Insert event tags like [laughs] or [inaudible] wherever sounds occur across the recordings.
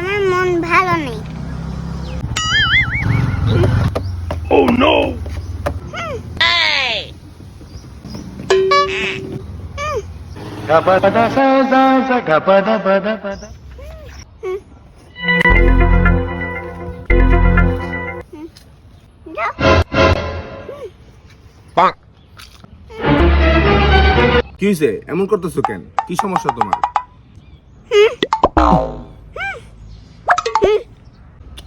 আমার মন ভালো নেই। Oh no! কি হয়েছে এমন করতেছো কেন? কি সমস্যা তোমার?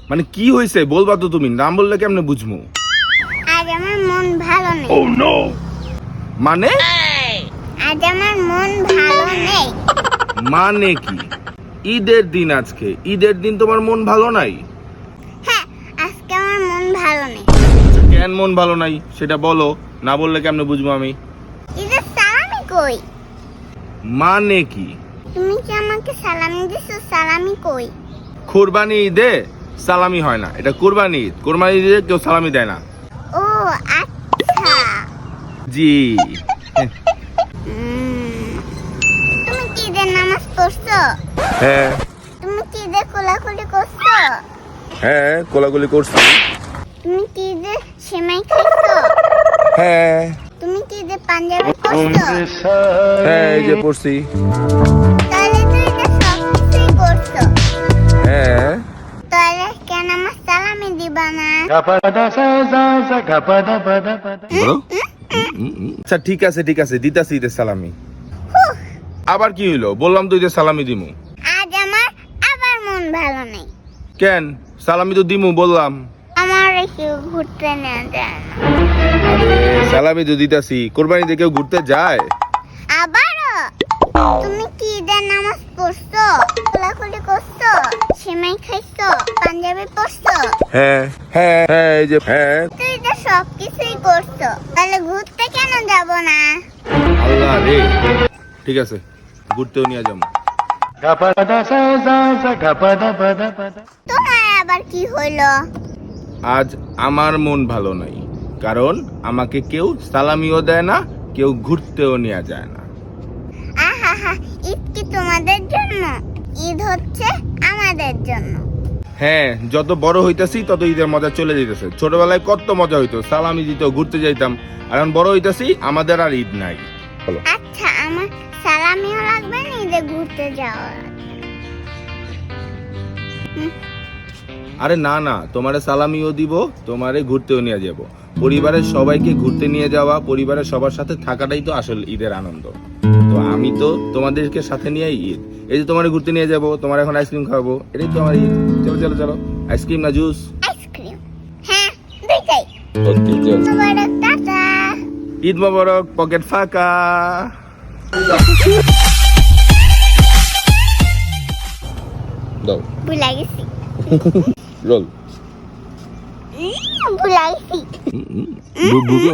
মানে কি হয়েছে? বলবা তো তুমি নাম বললে কেমনে বুঝব আজ আমার মন ভালো নেই। মানে? আজ আমার মন ভালো নেই। মানে কি? ঈদের দিন আজকে। ঈদের দিন তোমার মন ভালো নাই? হ্যাঁ আজকে আমার মন ভালো নেই। কেন মন ভালো নাই? সেটা বলো। না বললে কেমনে বুঝব আমি? ঈদের সালামি কই? মানে কি? তুমি কি আমাকে সালামি দিছো? সালামি কই? কোরবানি ঈদে? সালামি হয় না। এটা কোরবানি ঈদ। কোরবানি ঈদে কেউ সালামি দেয় না। ও আচ্ছা। জি। তুমি কি ঈদের নামাজ পড়ছো? হ্যাঁ। তুমি কি ঈদের কোলাকুলি করছ? হ্যাঁ কোলাগুলি করছি। তুমি কি ঈদের সেমাই খাইছো? হ্যাঁ। তুমি কি ঈদের পাঞ্জাবি পরছো? হ্যাঁ এই যে পড়ছি বলো আচ্ছা ঠিক আছে ঠিক আছে দিতাছি ঈদের সালামি। আবার কি হইল? বললাম তো ঈদের সালামি দিমু। আজ আমার আবার মন ভালো নেই। কেন? সালামি তো দিমু বললাম। আমার একটু ঘুরতে যায় না। সালামি তো দিতাছি কোরবানিতে কেউ ঘুরতে যায়? আবারও? তুমি কি ঈদের নামাজ পড়ছো? খোলাখুলি করছ? সেমাই খাইছো? হ্যাঁ হ্যাঁ হ্যাঁ এই যে হ্যাঁ। তুই তো সব কিছুই করছ তাহলে ঘুরতে কেন যাব না? আল্লাহ রে। ঠিক আছে ঘুরতেও নিয়ে যাব. তোমার আবার কি হইল? আজ আমার মন ভালো নাই কারণ আমাকে কেউ সালামিও দেয় না কেউ ঘুরতেও নিয়ে যায় না। আহা হা ঈদ কি তোমাদের জন্য? ঈদ হচ্ছে আমাদের জন্য। হ্যাঁ যত বড় হইতাছি তত ঈদের মজা চলে যেতেছে ছোটবেলায় কত মজা হইতো সালামি দিত ঘুরতে যাইতাম। আর এখন বড় হইতাছি আমাদের আর ঈদ নাই। বলো। আচ্ছা আমার সালামিও লাগবে না ঈদে ঘুরতে যাওয়া আরে না না তোমারে সালামিও দিব তোমারে ঘুরতেও নিয়ে যাব। পরিবারের সবাইকে ঘুরতে নিয়ে যাওয়া পরিবারের সবার সাথে থাকাটাই তো আসল ঈদের আনন্দ। তো আমি তো তোমাদেরকে সাথে নিয়ে ঈদ। এই যে তোমার ঘুরতে নিয়ে যাব তোমার এখন আইসক্রিম খাওয়াবো এটাই তো আমার ঈদ। চলো চলো চলো আইসক্রিম না জুস হ্যাঁ ঈদ মোবারক পকেট ফাঁকা। দাও। [laughs] রোল। Bulay si. Bubuga.